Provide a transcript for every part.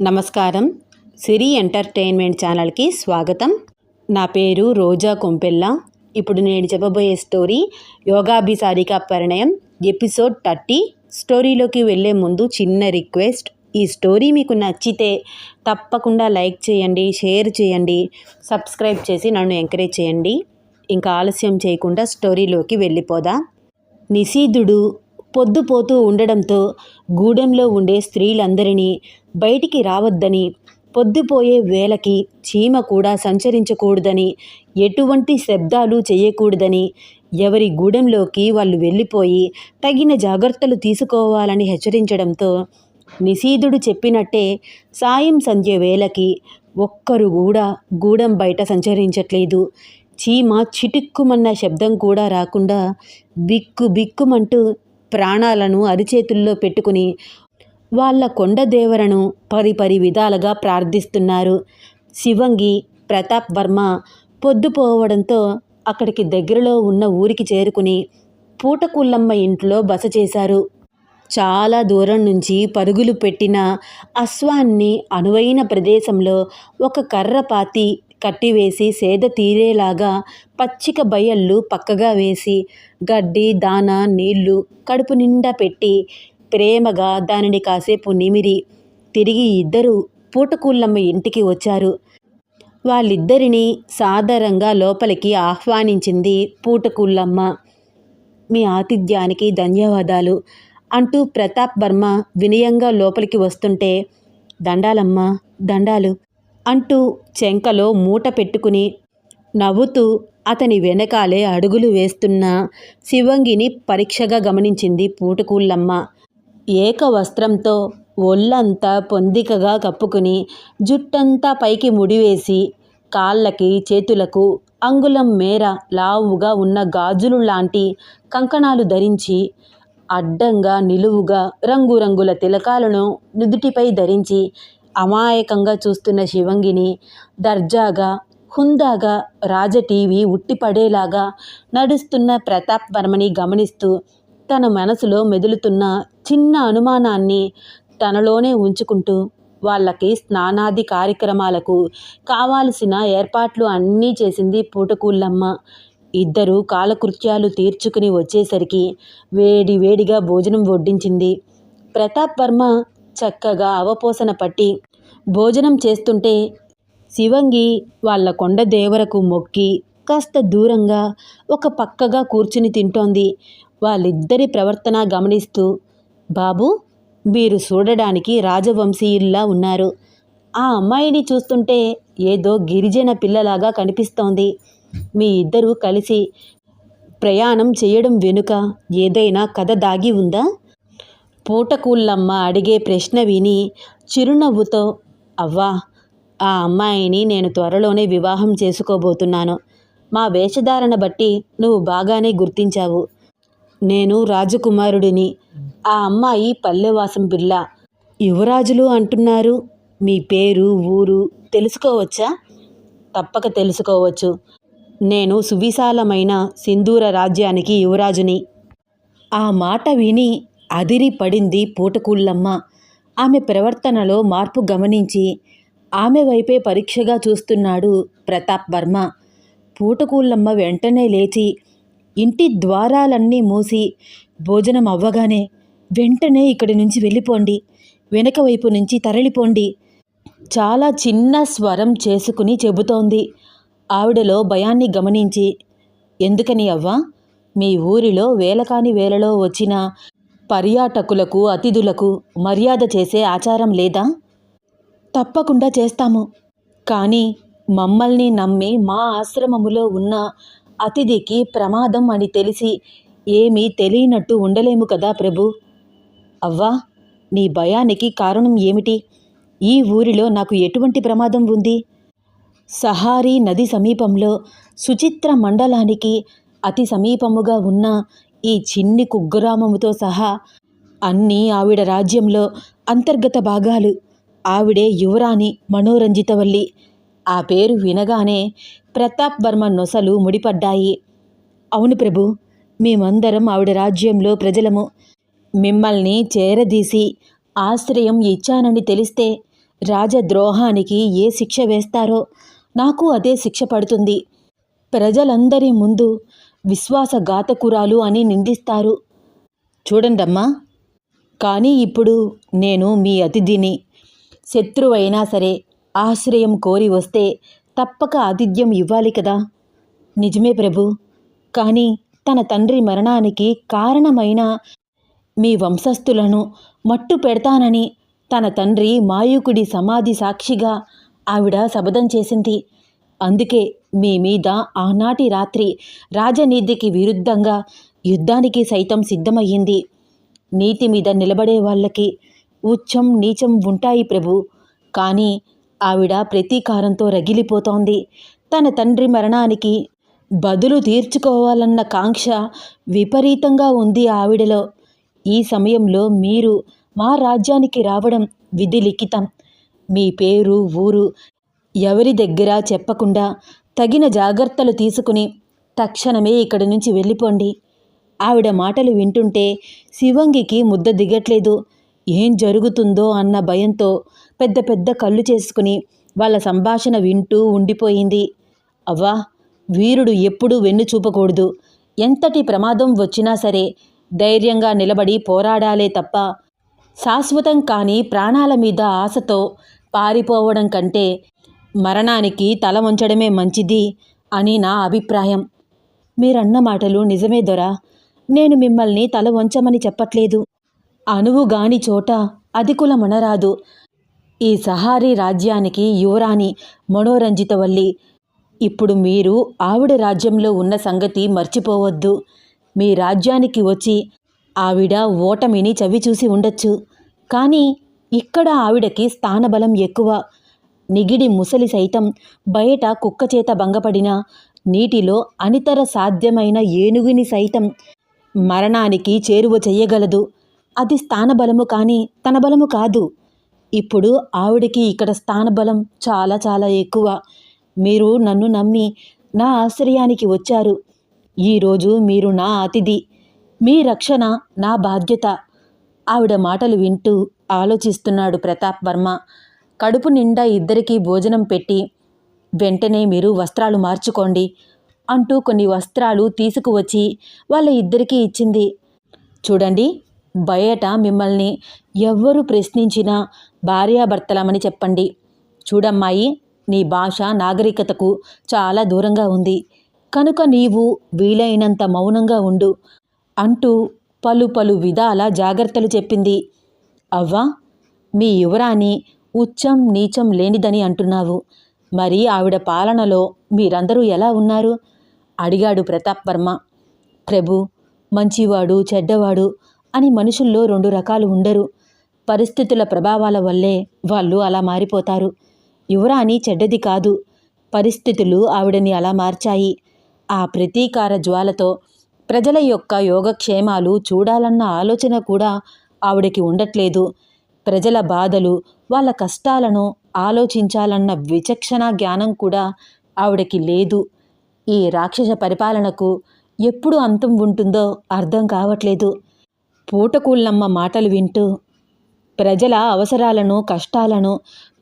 నమస్కారం. సిరి ఎంటర్టైన్మెంట్ ఛానల్కి స్వాగతం. నా పేరు రోజా కొంపెల్ల. ఇప్పుడు నేను చెప్పబోయే స్టోరీ యోగాభిసారిక పరిణయం ఎపిసోడ్ థర్టీ. స్టోరీలోకి వెళ్ళే ముందు చిన్న రిక్వెస్ట్. ఈ స్టోరీ మీకు నచ్చితే తప్పకుండా లైక్ చేయండి షేర్ చేయండి సబ్స్క్రైబ్ చేసి నన్ను ఎంకరేజ్ చేయండి. ఇంకా ఆలస్యం చేయకుండా స్టోరీలోకి వెళ్ళిపోదా? నిశీధుడు పొద్దుపోతూ ఉండడంతో గూడెంలో ఉండే స్త్రీలందరినీ బయటికి రావద్దని పొద్దుపోయే వేళకి చీమ కూడా సంచరించకూడదని ఎటువంటి శబ్దాలు చేయకూడదని ఎవరి గూడెంలోకి వాళ్ళు వెళ్ళిపోయి తగిన జాగ్రత్తలు తీసుకోవాలని హెచ్చరించడంతో నిశీధుడు చెప్పినట్టే సాయం సంధ్య వేళకి ఒక్కరు కూడా గూడెం బయట సంచరించట్లేదు. చీమ చిటిక్కుమన్న శబ్దం కూడా రాకుండా బిక్కు బిక్కుమంటూ ప్రాణాలను అరిచేతుల్లో పెట్టుకుని వాళ్ళ కొండదేవరను పరి పరి విధాలుగా ప్రార్థిస్తున్నారు. శివంగి ప్రతాప్ వర్మ పొద్దుపోవడంతో అక్కడికి దగ్గరలో ఉన్న ఊరికి చేరుకుని పూటకుల్లమ్మ ఇంట్లో బస చేశారు. చాలా దూరం నుంచి పరుగులు పెట్టిన అశ్వాన్ని అనువైన ప్రదేశంలో ఒక కర్ర పాతి కట్టివేసి సేద తీరేలాగా పచ్చిక బయళ్ళు పక్కగా వేసి గడ్డి దాన నీళ్ళు కడుపు నిండా పెట్టి ప్రేమగా దానిని కాసేపు నిమిరి తిరిగి ఇద్దరు పూటకూళ్ళమ్మ ఇంటికి వచ్చారు. వాళ్ళిద్దరినీ సాదరంగా లోపలికి ఆహ్వానించింది పూటకూళ్ళమ్మ. మీ ఆతిథ్యానికి ధన్యవాదాలు అంటూ ప్రతాప్ వర్మ వినయంగా లోపలికి వస్తుంటే దండాలమ్మ దండాలు అంటూ చెంకలో మూట పెట్టుకుని నవ్వుతూ అతని వెనకాలే అడుగులు వేస్తున్న శివంగిని పరీక్షగా గమనించింది పూటకూళ్ళమ్మ. ఏక వస్త్రంతో ఒళ్ళంతా పొందికగా కప్పుకుని జుట్టంతా పైకి ముడివేసి కాళ్ళకి చేతులకు అంగుళం మేర లావుగా ఉన్న గాజులు లాంటి కంకణాలు ధరించి అడ్డంగా నిలువుగా రంగురంగుల తిలకాలను నుదుటిపై ధరించి అమాయకంగా చూస్తున్న శివంగిని దర్జాగా హుందాగా రాజ టీవీ ఉట్టిపడేలాగా నడుస్తున్న ప్రతాప్ వర్మని గమనిస్తూ తన మనసులో మెదులుతున్న చిన్న అనుమానాన్ని తనలోనే ఉంచుకుంటూ వాళ్ళకి స్నానాది కార్యక్రమాలకు కావాల్సిన ఏర్పాట్లు అన్నీ చేసింది పూటకూళ్ళమ్మ. ఇద్దరు కాలకృత్యాలు తీర్చుకుని వచ్చేసరికి వేడి వేడిగా భోజనం వడ్డించింది. ప్రతాప్ వర్మ చక్కగా అవపోసన పట్టి భోజనం చేస్తుంటే శివంగి వాళ్ళ కొండ దేవరకు మొక్కి కాస్త దూరంగా ఒక పక్కగా కూర్చుని తింటోంది. వాళ్ళిద్దరి ప్రవర్తన గమనిస్తూ బాబు మీరు చూడడానికి రాజవంశీయుల్లా ఉన్నారు. ఆ అమ్మాయిని చూస్తుంటే ఏదో గిరిజన పిల్లలాగా కనిపిస్తోంది. మీ ఇద్దరూ కలిసి ప్రయాణం చేయడం వెనుక ఏదైనా కథ దాగి ఉందా? పూటకూళ్ళమ్మ అడిగే ప్రశ్న విని చిరునవ్వుతో అవ్వా ఆ అమ్మాయిని నేను త్వరలోనే వివాహం చేసుకోబోతున్నాను. మా వేషధారణ బట్టి నువ్వు బాగానే గుర్తించావు. నేను రాజకుమారుడిని. ఆ అమ్మాయి పల్లెవాసం పిల్ల యువరాజులు అంటున్నారు. మీ పేరు ఊరు తెలుసుకోవచ్చా? తప్పక తెలుసుకోవచ్చు. నేను సువిశాలమైన సింధూర రాజ్యానికి యువరాజుని. ఆ మాట విని అదిరి పడింది పూటకూళ్ళమ్మ. ఆమె ప్రవర్తనలో మార్పు గమనించి ఆమె వైపే పరీక్షగా చూస్తున్నాడు ప్రతాప్ వర్మ. పూటకూళ్ళమ్మ వెంటనే లేచి ఇంటి ద్వారాలన్నీ మూసి భోజనం అవ్వగానే వెంటనే ఇక్కడి నుంచి వెళ్ళిపోండి వెనక వైపు నుంచి తరలిపోండి. చాలా చిన్న స్వరం చేసుకుని చెబుతోంది. ఆవిడలో భయాన్ని గమనించి ఎందుకని అవ్వా? మీ ఊరిలో వేలకాని వేలలో వచ్చిన పర్యాటకులకు అతిథులకు మర్యాద చేసే ఆచారం లేదా? తప్పకుండా చేస్తాము. కానీ మమ్మల్ని నమ్మి మా ఆశ్రమములో ఉన్న అతిథికి ప్రమాదం అని తెలిసి ఏమీ తెలియనట్టు ఉండలేము కదా ప్రభు? అవ్వా నీ భయానికి కారణం ఏమిటి? ఈ ఊరిలో నాకు ఎటువంటి ప్రమాదం ఉంది? సహారీ నది సమీపంలో సుచిత్ర మండలానికి అతి సమీపముగా ఉన్న ఈ చిన్ని కుగ్గురామముతో సహా అన్నీ ఆవిడ రాజ్యంలో అంతర్గత భాగాలు. ఆవిడే యువరాణి మనోరంజితవల్లి. ఆ పేరు వినగానే ప్రతాప్ వర్మ నొసలు ముడిపడ్డాయి. అవును ప్రభు మేమందరం ఆవిడ రాజ్యంలో ప్రజలము. మిమ్మల్ని చేరదీసి ఆశ్రయం ఇచ్చానని తెలిస్తే రాజద్రోహానికి ఏ శిక్ష వేస్తారో నాకు అదే శిక్ష పడుతుంది. ప్రజలందరి ముందు విశ్వాసఘాతకురాలు అని నిందిస్తారు. చూడండమ్మా. కానీ ఇప్పుడు నేను మీ అతిథిని. శత్రువైనా సరే ఆశ్రయం కోరి వస్తే తప్పక ఆతిథ్యం ఇవ్వాలి కదా. నిజమే ప్రభు. కానీ తన తండ్రి మరణానికి కారణమైన మీ వంశస్థులను మట్టు పెడతానని తన తండ్రి మాయుకుడి సమాధి సాక్షిగా ఆవిడ శపథం చేసింది. అందుకే మీ మీద ఆనాటి రాత్రి రాజనీతికి విరుద్ధంగా యుద్ధానికి సైతం సిద్ధమయ్యింది. నీతి మీద నిలబడే వాళ్ళకి ఉచ్చం నీచం ఉంటాయి ప్రభు. కానీ ఆవిడ ప్రతీకారంతో రగిలిపోతోంది. తన తండ్రి మరణానికి బదులు తీర్చుకోవాలన్న కాంక్ష విపరీతంగా ఉంది ఆవిడలో. ఈ సమయంలో మీరు మా రాజ్యానికి రావడం విధి లిఖితం మీ పేరు ఊరు ఎవరి దగ్గర చెప్పకుండా తగిన జాగ్రత్తలు తీసుకుని తక్షణమే ఇక్కడి నుంచి వెళ్ళిపోండి. ఆవిడ మాటలు వింటుంటే శివంగికి ముద్ద దిగట్లేదు. ఏం జరుగుతుందో అన్న భయంతో పెద్ద పెద్ద కళ్ళు చేసుకుని వాళ్ళ సంభాషణ వింటూ ఉండిపోయింది. అవ్వా వీరుడు ఎప్పుడూ వెన్ను చూపకూడదు. ఎంతటి ప్రమాదం వచ్చినా సరే ధైర్యంగా నిలబడి పోరాడాలే తప్ప శాశ్వతం కాని ప్రాణాల మీద ఆశతో పారిపోవడం కంటే మరణానికి తల వంచడమే మంచిది అని నా అభిప్రాయం. మీరన్న మాటలు నిజమే దొరా. నేను మిమ్మల్ని తల వంచమని చెప్పట్లేదు. అనువుగాని చోట అధికుల మనరాదు ఈ సహారీ రాజ్యానికి యువరాణి మనోరంజితవల్లి. ఇప్పుడు మీరు ఆవిడ రాజ్యంలో ఉన్న సంగతి మర్చిపోవద్దు. మీ రాజ్యానికి వచ్చి ఆవిడ ఓటమిని చవిచూసి ఉండొచ్చు. కానీ ఇక్కడ ఆవిడకి స్థానబలం ఎక్కువ. నిగిడి ముసలి సైతం బయట కుక్క చేత భంగపడిన నీటిలో అనితర సాధ్యమైన ఏనుగుని సైతం మరణానికి చేరువ చెయ్యగలదు. అది స్థానబలము కానీ తన బలము కాదు. ఇప్పుడు ఆవిడకి ఇక్కడ స్థానబలం చాలా చాలా ఎక్కువ. మీరు నన్ను నమ్మి నా ఆశ్రయానికి వచ్చారు. ఈరోజు మీరు నా అతిథి. మీ రక్షణ నా బాధ్యత. ఆవిడ మాటలు వింటూ ఆలోచిస్తున్నాడు ప్రతాప్ వర్మ. కడుపు నిండా ఇద్దరికీ భోజనం పెట్టి వెంటనే మీరు వస్త్రాలు మార్చుకోండి అంటూ కొన్ని వస్త్రాలు తీసుకువచ్చి వాళ్ళ ఇద్దరికీ ఇచ్చింది. చూడండి బయట మిమ్మల్ని ఎవ్వరు ప్రశ్నించినా భార్యాభర్తలమని చెప్పండి. చూడమ్మాయి నీ భాష నాగరికతకు చాలా దూరంగా ఉంది. కనుక నీవు వీలైనంత మౌనంగా ఉండు అంటూ పలు పలు విధాల జాగ్రత్తలు చెప్పింది. అవ్వా మీ యువరాణి ఉచ్చం నీచం లేనిదని అంటున్నావు. మరి ఆవిడ పాలనలో మీరందరూ ఎలా ఉన్నారు? అడిగాడు ప్రతాప్ వర్మ. ప్రభు మంచివాడు చెడ్డవాడు అని మనుషుల్లో రెండు రకాలు ఉండరు. పరిస్థితుల ప్రభావాల వల్లే వాళ్ళు అలా మారిపోతారు. యువరాణి చెడ్డది కాదు. పరిస్థితులు ఆవిడని అలా మార్చాయి. ఆ ప్రతీకార జ్వాలతో ప్రజల యొక్క యోగక్షేమాలు చూడాలన్న ఆలోచన కూడా ఆవిడకి ఉండట్లేదు. ప్రజల బాధలు వాళ్ళ కష్టాలను ఆలోచించాలన్న విచక్షణ జ్ఞానం కూడా ఆవిడకి లేదు. ఈ రాక్షస పరిపాలనకు ఎప్పుడు అంతం ఉంటుందో అర్థం కావట్లేదు. పూటకూళ్ళమ్మ మాటలు వింటూ ప్రజల అవసరాలను కష్టాలను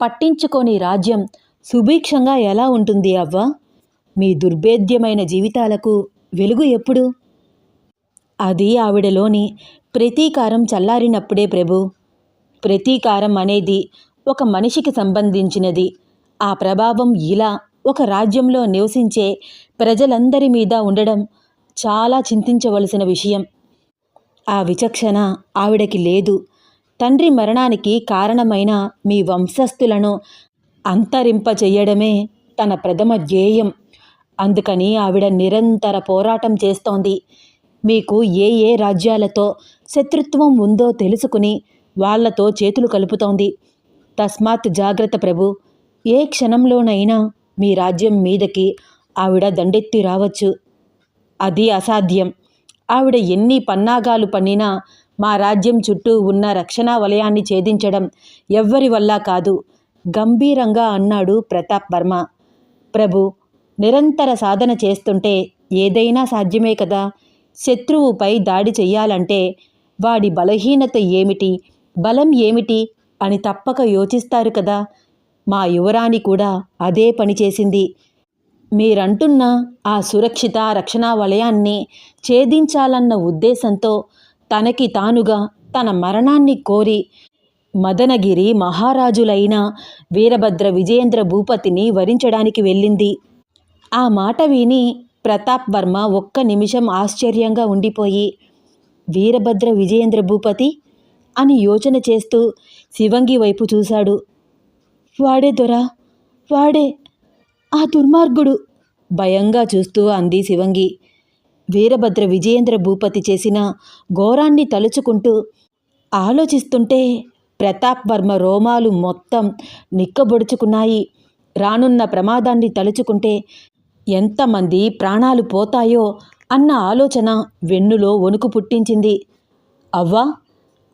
పట్టించుకొని రాజ్యం సుభిక్షంగా ఎలా ఉంటుంది అవ్వ? మీ దుర్భేద్యమైన జీవితాలకు వెలుగు ఎప్పుడు? అది ఆవిడలోని ప్రతీకారం చల్లారినప్పుడే ప్రభు. ప్రతీకారం అనేది ఒక మనిషికి సంబంధించినది. ఆ ప్రభావం ఇలా ఒక రాజ్యంలో నివసించే ప్రజలందరి మీద ఉండడం చాలా చింతించవలసిన విషయం. ఆ విచక్షణ ఆవిడకి లేదు. తండ్రి మరణానికి కారణమైన మీ వంశస్థులను అంతరింప చెయ్యడమే తన ప్రథమ ధ్యేయం. అందుకని ఆవిడ నిరంతర పోరాటం చేస్తోంది. మీకు ఏ ఏ రాజ్యాలతో శత్రుత్వం ఉందో తెలుసుకుని వాళ్ళతో చేతులు కలుపుతోంది. తస్మాత్ జాగ్రత్త ప్రభు. ఏ క్షణంలోనైనా మీ రాజ్యం మీదకి ఆవిడ దండెత్తి రావచ్చు. అది అసాధ్యం. ఆవిడ ఎన్ని పన్నాగాలు పన్నినా మా రాజ్యం చుట్టూ ఉన్న రక్షణా వలయాన్ని ఛేదించడం ఎవ్వరి వల్ల కాదు. గంభీరంగా అన్నాడు ప్రతాప్ వర్మ. ప్రభు నిరంతర సాధన చేస్తుంటే ఏదైనా సాధ్యమే కదా. శత్రువుపై దాడి చెయ్యాలంటే వాడి బలహీనత ఏమిటి? బలం ఏమిటి అని తప్పక యోచిస్తారు కదా. మా యువరాణి కూడా అదే పని చేసింది. మీరంటున్న ఆ సురక్షిత రక్షణా వలయాన్ని ఛేదించాలన్న ఉద్దేశంతో తనకి తానుగా తన మరణాన్ని కోరి మదనగిరి మహారాజులైన వీరభద్ర విజయేంద్ర భూపతిని వరించడానికి వెళ్ళింది. ఆ మాట విని ప్రతాప్ వర్మ ఒక్క నిమిషం ఆశ్చర్యంగా ఉండిపోయి వీరభద్ర విజయేంద్ర భూపతి అని యోచన చేస్తూ శివంగి వైపు చూశాడు. వాడే దొరా వాడే. ఆ దుర్మార్గుడు భయంగా చూస్తూ అంది శివంగి. వీరభద్ర విజయేంద్ర భూపతి చేసిన ఘోరాన్ని తలుచుకుంటూ ఆలోచిస్తుంటే ప్రతాప్ వర్మ రోమాలు మొత్తం నిక్కబొడుచుకున్నాయి. రానున్న ప్రమాదాన్ని తలుచుకుంటే ఎంతమంది ప్రాణాలు పోతాయో అన్న ఆలోచన వెన్నులో వణుకు పుట్టించింది. అవ్వా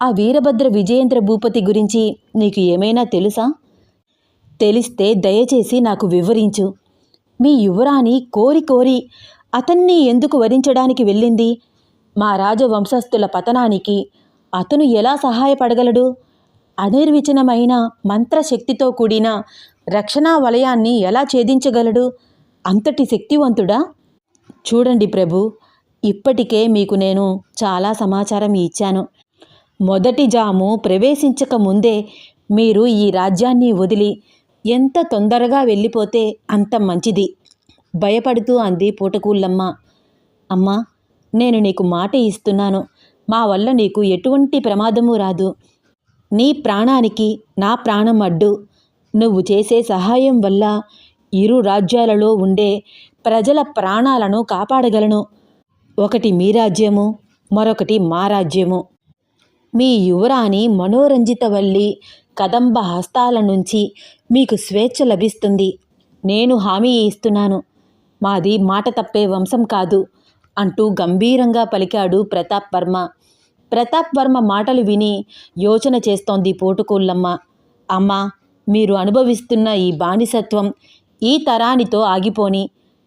ఆ వీరభద్ర విజయేంద్ర భూపతి గురించి నీకు ఏమైనా తెలుసా? తెలిస్తే దయచేసి నాకు వివరించు. మీ యువరాణి కోరి కోరి అతన్ని ఎందుకు వరించడానికి వెళ్ళింది? మా రాజవంశస్థుల పతనానికి అతను ఎలా సహాయపడగలడు? అనిర్వచనమైన మంత్రశక్తితో కూడిన రక్షణా వలయాన్ని ఎలా ఛేదించగలడు? అంతటి శక్తివంతుడా? చూడండి ప్రభు ఇప్పటికే మీకు నేను చాలా సమాచారం ఇచ్చాను. మొదటి జాము ప్రవేశించక ముందే మీరు ఈ రాజ్యాన్ని వదిలి ఎంత తొందరగా వెళ్ళిపోతే అంత మంచిది. భయపడుతూ అంది పూటకూళ్ళమ్మ. అమ్మా నేను నీకు మాట ఇస్తున్నాను. మా వల్ల నీకు ఎటువంటి ప్రమాదము రాదు. నీ ప్రాణానికి నా ప్రాణం అడ్డు. నువ్వు చేసే సహాయం వల్ల ఇరు రాజ్యాలలో ఉండే ప్రజల ప్రాణాలను కాపాడగలను. ఒకటి మీ రాజ్యము మరొకటి మా రాజ్యము. మీ యువరాణి మనోరంజితవల్లి కదంబ హస్తాల నుంచి మీకు స్వేచ్ఛ లభిస్తుంది. నేను హామీ ఇస్తున్నాను. మాది మాట తప్పే వంశం కాదు అంటూ గంభీరంగా పలికాడు ప్రతాప్ వర్మ. ప్రతాప్ వర్మ మాటలు విని యోచన చేస్తోంది పోటుకోళ్ళమ్మ. అమ్మా మీరు అనుభవిస్తున్న ఈ బానిసత్వం ఈ తరానితో ఆగిపోని.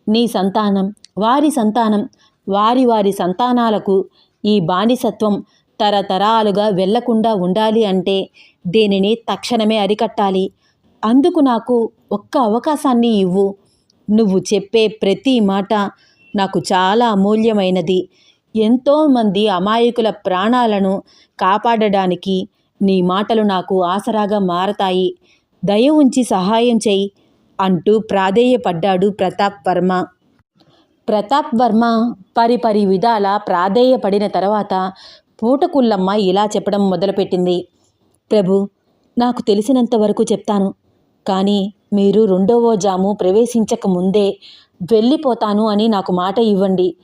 నీ సంతానం వారి సంతానం వారి వారి సంతానాలకు ఈ బానిసత్వం తరతరాలుగా వెళ్ళకుండా ఉండాలి అంటే దీనిని తక్షణమే అరికట్టాలి. అందుకు నాకు ఒక్క అవకాశాన్ని ఇవ్వు. నువ్వు చెప్పే ప్రతి మాట నాకు చాలా అమూల్యమైనది. ఎంతోమంది అమాయకుల ప్రాణాలను కాపాడడానికి నీ మాటలు నాకు ఆసరాగా మారతాయి. దయ ఉంచి సహాయం చేయి అంటూ ప్రాధేయపడ్డాడు ప్రతాప్ వర్మ. ప్రతాప్ వర్మ పరిపరి విధాల ప్రాధేయపడిన తర్వాత పూటకుళ్ళమ్మ ఇలా చెప్పడం మొదలుపెట్టింది. ప్రభు నాకు తెలిసినంత వరకు చెప్తాను. కానీ మీరు రెండవ జాము ప్రవేశించక ముందే వెళ్ళిపోతాను అని నాకు మాట ఇవ్వండి.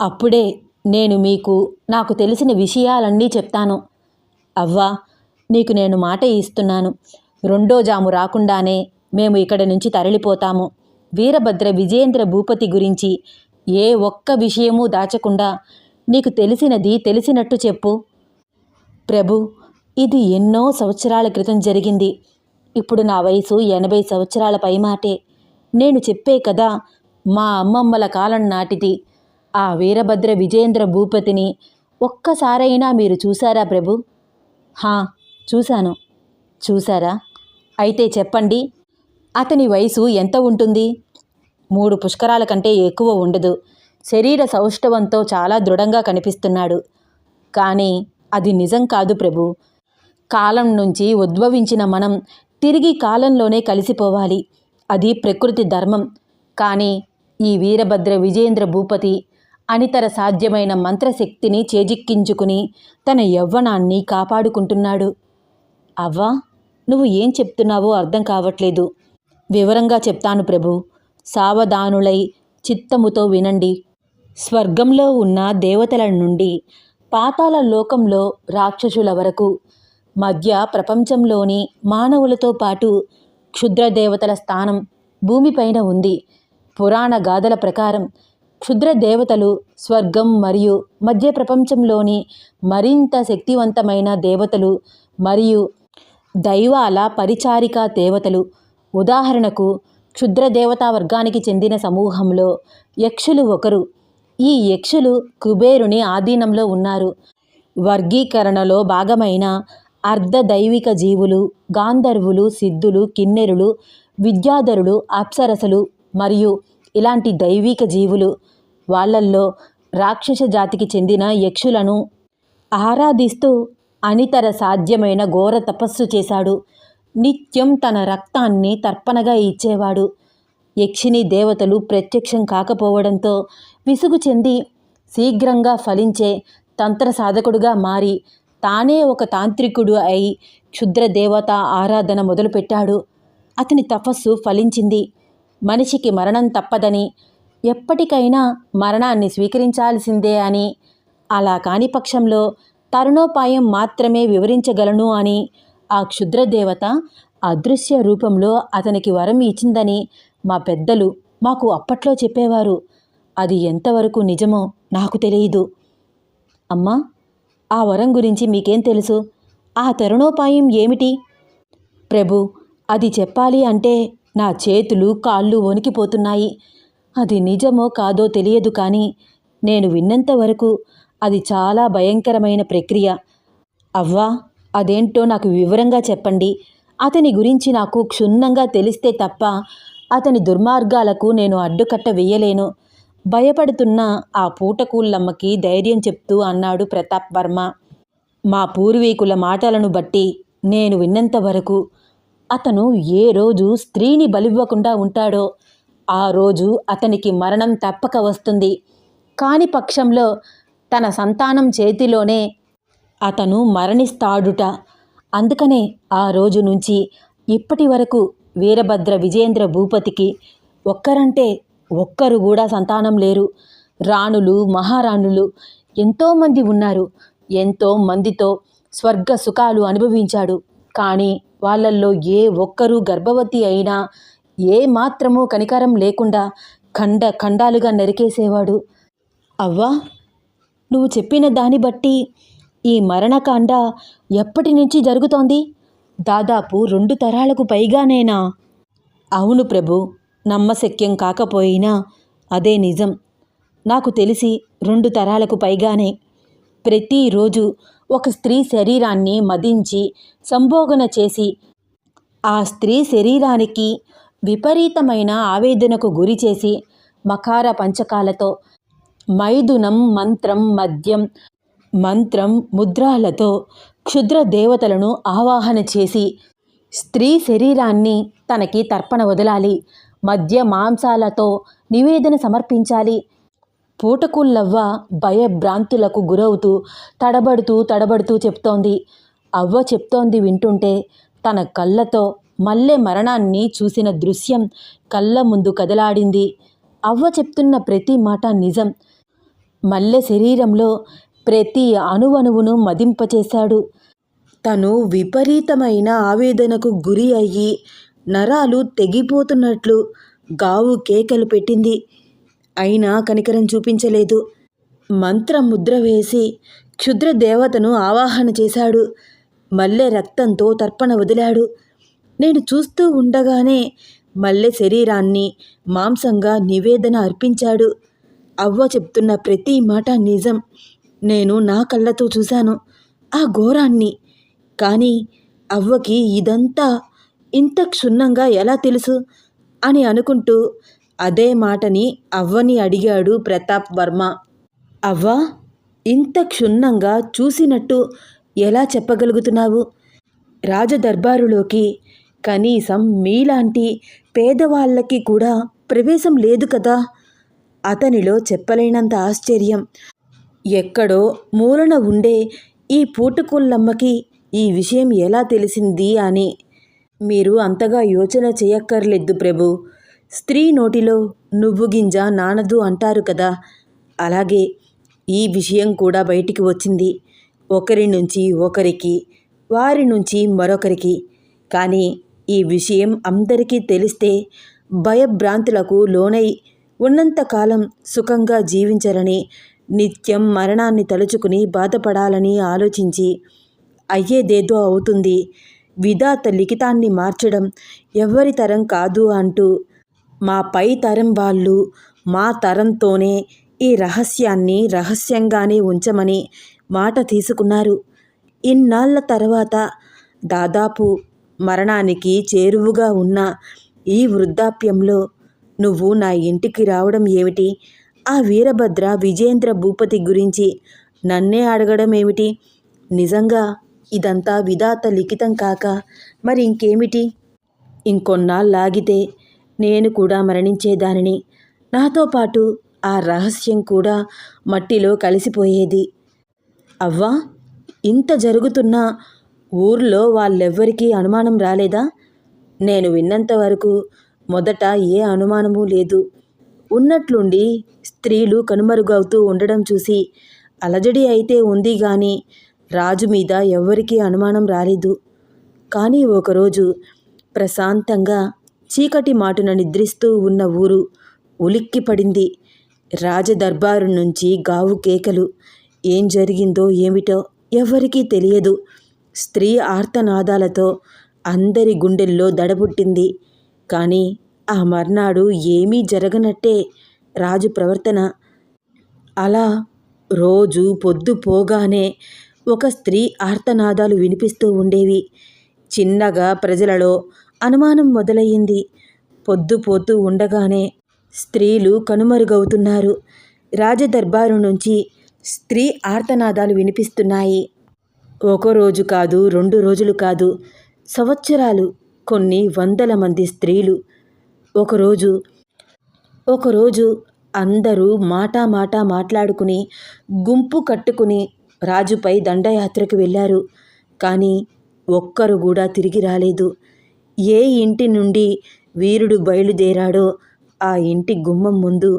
అప్పుడే నేను మీకు నాకు తెలిసిన విషయాలన్నీ చెప్తాను. అవ్వా నీకు నేను మాట ఇస్తున్నాను. రెండో జాము రాకుండానే మేము ఇక్కడ నుంచి తరలిపోతాము. వీరభద్ర విజయేంద్ర భూపతి గురించి ఏ ఒక్క విషయమూ దాచకుండా నీకు తెలిసినది తెలిసినట్టు చెప్పు. ప్రభు ఇది ఎన్నో సంవత్సరాల క్రితం జరిగింది. ఇప్పుడు నా వయసు ఎనభై సంవత్సరాల పైమాటే. నేను చెప్పే కదా మా అమ్మమ్మల కాలం నాటిది. ఆ వీరభద్ర విజేంద్ర భూపతిని ఒక్కసారైనా మీరు చూసారా ప్రభు? హా చూశాను. చూసారా అయితే చెప్పండి అతని వయసు ఎంత ఉంటుంది? మూడు పుష్కరాల కంటే ఎక్కువ ఉండదు. శరీర సౌష్ఠవంతో చాలా దృఢంగా కనిపిస్తున్నాడు. కానీ అది నిజం కాదు ప్రభు. కాలం నుంచి ఉద్భవించిన మనం తిరిగి కాలంలోనే కలిసిపోవాలి. అది ప్రకృతి ధర్మం. కానీ ఈ వీరభద్ర విజేంద్ర భూపతి అనితర సాధ్యమైన మంత్రశక్తిని చేజిక్కించుకుని తన యవ్వనాన్ని కాపాడుకుంటున్నాడు. అవ్వా నువ్వు ఏం చెప్తున్నావో అర్థం కావట్లేదు. వివరంగా చెప్తాను ప్రభు. సావధానులై చిత్తముతో వినండి. స్వర్గంలో ఉన్న దేవతల నుండి పాతాల లోకంలో రాక్షసుల వరకు మధ్య ప్రపంచంలోని మానవులతో పాటు క్షుద్ర దేవతల స్థానం భూమిపైన ఉంది. పురాణ గాథల ప్రకారం క్షుద్ర దేవతలు స్వర్గం మరియు మధ్య ప్రపంచంలోని మరింత శక్తివంతమైన దేవతలు మరియు దైవాల పరిచారిక దేవతలు. ఉదాహరణకు క్షుద్ర దేవతా వర్గానికి చెందిన సమూహంలో యక్షులు ఒకరు. ఈ యక్షులు కుబేరుని ఆధీనంలో ఉన్నారు. వర్గీకరణలో భాగమైన అర్ధదైవిక జీవులు గాంధర్వులు సిద్ధులు కిన్నెరులు విద్యాధరులు అప్సరసలు మరియు ఇలాంటి దైవిక జీవులు వాళ్ళల్లో రాక్షస జాతికి చెందిన యక్షులను ఆరాధిస్తూ అనితర సాధ్యమైన ఘోర తపస్సు చేశాడు. నిత్యం తన రక్తాన్ని తర్పణగా ఇచ్చేవాడు. యక్షిని దేవతలు ప్రత్యక్షం కాకపోవడంతో విసుగు చెంది శీఘ్రంగా ఫలించే తంత్ర సాధకుడుగా మారి తానే ఒక తాంత్రికుడు అయి క్షుద్ర దేవత ఆరాధన మొదలుపెట్టాడు. అతని తపస్సు ఫలించింది. మనిషికి మరణం తప్పదని ఎప్పటికైనా మరణాన్ని స్వీకరించాల్సిందే అని అలా కాని పక్షంలో తరుణోపాయం మాత్రమే వివరించగలను అని ఆ క్షుద్రదేవత అదృశ్య రూపంలో అతనికి వరం ఇచ్చిందని మా పెద్దలు మాకు అప్పట్లో చెప్పేవారు. అది ఎంతవరకు నిజమో నాకు తెలియదు అమ్మా ఆ వరం గురించి మీకేం తెలుసు? ఆ తరుణోపాయం ఏమిటి? ప్రభు అది చెప్పాలి అంటే నా చేతులు కాళ్ళు వణికిపోతున్నాయి. అది నిజమో కాదో తెలియదు కానీ నేను విన్నంత వరకు అది చాలా భయంకరమైన ప్రక్రియ. అవ్వా అదేంటో నాకు వివరంగా చెప్పండి. అతని గురించి నాకు క్షుణ్ణంగా తెలిస్తే తప్ప అతని దుర్మార్గాలకు నేను అడ్డుకట్ట వేయలేను. భయపడుతున్న ఆ పూటకూళ్ళమ్మకి ధైర్యం చెప్తూ అన్నాడు ప్రతాప్ వర్మ. మా పూర్వీకుల మాటలను బట్టి నేను విన్నంత వరకు అతను ఏ రోజు స్త్రీని బలివ్వకుండా ఉంటాడో ఆ రోజు అతనికి మరణం తప్పక వస్తుంది. కాని పక్షంలో తన సంతానం చేతిలోనే అతను మరణిస్తాడుట. అందుకనే ఆ రోజు నుంచి ఇప్పటి వరకు వీరభద్ర విజేంద్ర భూపతికి ఒక్కరంటే ఒక్కరు కూడా సంతానం లేరు. రాణులు మహారాణులు ఎంతోమంది ఉన్నారు. ఎంతో మందితో స్వర్గ సుఖాలు అనుభవించాడు. కానీ వాళ్ళల్లో ఏ ఒక్కరూ గర్భవతి అయినా ఏ మాత్రమూ కనికరం లేకుండా ఖండ ఖండాలుగా నరికేసేవాడు. అవ్వా! నువ్వు చెప్పిన దాన్ని బట్టి ఈ మరణకాండ ఎప్పటి నుంచి జరుగుతోంది? దాదాపు రెండు తరాలకు పైగానేనా? అవును ప్రభు! నమ్మశక్యం కాకపోయినా అదే నిజం. నాకు తెలిసి రెండు తరాలకు పైగానే ప్రతిరోజు ఒక స్త్రీ శరీరాన్ని మదించి సంభోగన చేసి ఆ స్త్రీ శరీరానికి విపరీతమైన ఆవేదనకు గురి చేసి మకార పంచకాలతో మైదునం మంత్రం మద్యం మంత్రం ముద్రాలతో క్షుద్ర దేవతలను ఆవాహన చేసి స్త్రీ శరీరాన్ని తనకి తర్పణ వదలాలి. మద్య మాంసాలతో నివేదన సమర్పించాలి. పూటకుళ్ళవ్వ భయభ్రాంతులకు గురవుతూ తడబడుతూ తడబడుతూ చెప్తోంది. అవ్వ చెప్తోంది వింటుంటే తన కళ్ళతో మల్లె మరణాన్ని చూసిన దృశ్యం కళ్ళ ముందు కదలాడింది. అవ్వ చెప్తున్న ప్రతి మాట నిజం. మల్లె శరీరంలో ప్రతి అణువణువును మదింపచేశాడు. తను విపరీతమైన ఆవేదనకు గురి అయ్యి నరాలు తెగిపోతున్నట్లు గావు కేకలు పెట్టింది. అయినా కనికరం చూపించలేదు. మంత్రముద్ర వేసి క్షుద్ర దేవతను ఆవాహన చేశాడు. మల్లె రక్తంతో తర్పణ వదిలాడు. నేను చూస్తూ ఉండగానే మల్లె శరీరాన్ని మాంసంగా నివేదన అర్పించాడు. అవ్వ చెప్తున్న ప్రతి మాట నిజం. నేను నా కళ్ళతో చూశాను. ఆ ఘోరాన్ని. కానీ అవ్వకి ఇదంతా ఇంత క్షుణ్ణంగా ఎలా తెలుసు? అని అనుకుంటూ అదే మాటని అవ్వని అడిగాడు ప్రతాప్ వర్మ. అవ్వ ఇంత క్షుణ్ణంగా చూసినట్టు ఎలా చెప్పగలుగుతున్నావు? రాజదర్బారులోకి కనీసం మీలాంటి పేదవాళ్ళకి కూడా ప్రవేశం లేదు కదా? అతనిలో చెప్పలేనంత ఆశ్చర్యం. ఎక్కడో మూలన ఉండే ఈ పూటకుళ్ళమ్మకి ఈ విషయం ఎలా తెలిసింది అని మీరు అంతగా యోచన చేయక్కర్లేదు ప్రభు. స్త్రీ నోటిలో నువ్వు గింజ నానదు అంటారు కదా. అలాగే ఈ విషయం కూడా బయటికి వచ్చింది. ఒకరి నుంచి ఒకరికి వారి నుంచి మరొకరికి. కానీ ఈ విషయం అందరికీ తెలిస్తే భయభ్రాంతులకు లోనై ఉన్నంతకాలం సుఖంగా జీవించరని నిత్యం మరణాన్ని తలుచుకుని బాధపడాలని ఆలోచించి అయ్యేదేదో అవుతుంది. విధాత లిఖితాన్ని మార్చడం ఎవరి తరం కాదు అంటూ మా పై తరం వాళ్ళు మా తరంతోనే ఈ రహస్యాన్ని రహస్యంగానే ఉంచమని మాట తీసుకున్నారు. ఇన్నాళ్ళ తర్వాత దాదాపు మరణానికి చేరువుగా ఉన్న ఈ వృద్ధాప్యంలో నువ్వు నా ఇంటికి రావడం ఏమిటి? ఆ వీరభద్ర విజేంద్ర భూపతి గురించి నన్నే అడగడం ఏమిటి నిజంగా ఇదంతా విధాత లిఖితం కాక మరి ఇంకేమిటి ఇంకొన్నాళ్ళాగితే నేను కూడా మరణించేదానిని. నాతో పాటు ఆ రహస్యం కూడా మట్టిలో కలిసిపోయేది. అవ్వా ఇంత జరుగుతున్నా ఊర్లో వాళ్ళెవ్వరికీ అనుమానం రాలేదా? నేను విన్నంత వరకు మొదట ఏ అనుమానమూ లేదు. ఉన్నట్లుండి స్త్రీలు కనుమరుగవుతూ ఉండడం చూసి అలజడి అయితే ఉంది గాని రాజు మీద ఎవ్వరికీ అనుమానం రాలేదు. కానీ ఒకరోజు ప్రశాంతంగా చీకటి మాటున నిద్రిస్తూ ఉన్న ఊరు ఉలిక్కి పడింది. రాజదర్బారు నుంచి గావు కేకలు ఏం జరిగిందో ఏమిటో ఎవరికీ తెలియదు. స్త్రీ ఆర్తనాదాలతో అందరి గుండెల్లో దడబుట్టింది. కానీ ఆ మర్నాడు ఏమీ జరగనట్టే రాజు ప్రవర్తన. అలా రోజు పొద్దు పోగానే ఒక స్త్రీ ఆర్తనాదాలు వినిపిస్తూ ఉండేవి. చిన్నగా ప్రజలలో అనుమానం మొదలయ్యింది. పొద్దుపోతూ ఉండగానే స్త్రీలు కనుమరుగవుతున్నారు. రాజదర్బారు నుంచి స్త్రీ ఆర్తనాదాలు వినిపిస్తున్నాయి. ఒక రోజు కాదు రెండు రోజులు కాదు సంవత్సరాలు కొన్ని వందల మంది స్త్రీలు. ఒకరోజు ఒకరోజు అందరూ మాటా మాటా మాట్లాడుకుని గుంపు కట్టుకుని రాజుపై దండయాత్రకు వెళ్ళారు. కానీ ఒక్కరు కూడా తిరిగి రాలేదు. ఏ ఇంటి నుండి వీరుడు బయలుదేరాడో ఆ ఇంటి గుమ్మం ముందు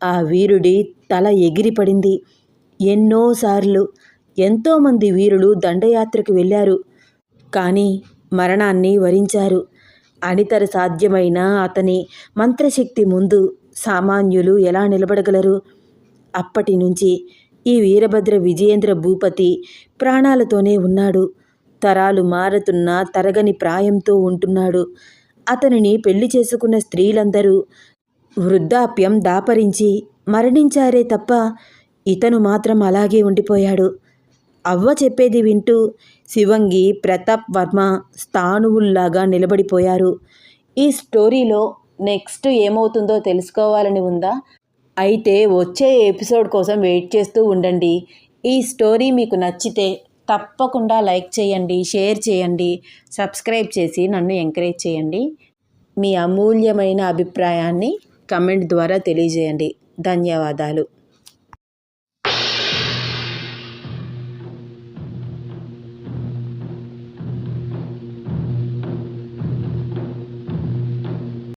ఆ వీరుడి తల ఎగిరిపడింది ఎన్నోసార్లు ఎంతోమంది వీరులు దండయాత్రకు వెళ్ళారు. కానీ మరణాన్ని వరించారు. అనితర సాధ్యమైన అతని మంత్రశక్తి ముందు సామాన్యులు ఎలా నిలబడగలరు? అప్పటి నుంచి ఈ వీరభద్ర విజయేంద్ర భూపతి ప్రాణాలతోనే ఉన్నాడు. తరాలు మారుతున్న తరగని ప్రాయంతో ఉంటున్నాడు. అతనిని పెళ్ళి చేసుకున్న స్త్రీలందరూ వృద్ధాప్యం దాపరించి మరణించారే తప్ప ఇతను మాత్రం అలాగే ఉండిపోయాడు. అవ్వ చెప్పేది వింటూ శివంగి ప్రతాప్ వర్మ స్థానువుల్లాగా నిలబడిపోయారు. ఈ స్టోరీలో నెక్స్ట్ ఏమవుతుందో తెలుసుకోవాలని ఉందా? అయితే వచ్చే ఎపిసోడ్ కోసం వెయిట్ చేస్తూ ఉండండి. ఈ స్టోరీ మీకు నచ్చితే తప్పకుండా లైక్ చేయండి షేర్ చేయండి సబ్స్క్రైబ్ చేసి నన్ను ఎంకరేజ్ చేయండి. మీ అమూల్యమైన అభిప్రాయాన్ని కమెంట్ ద్వారా తెలియజేయండి. ధన్యవాదాలు.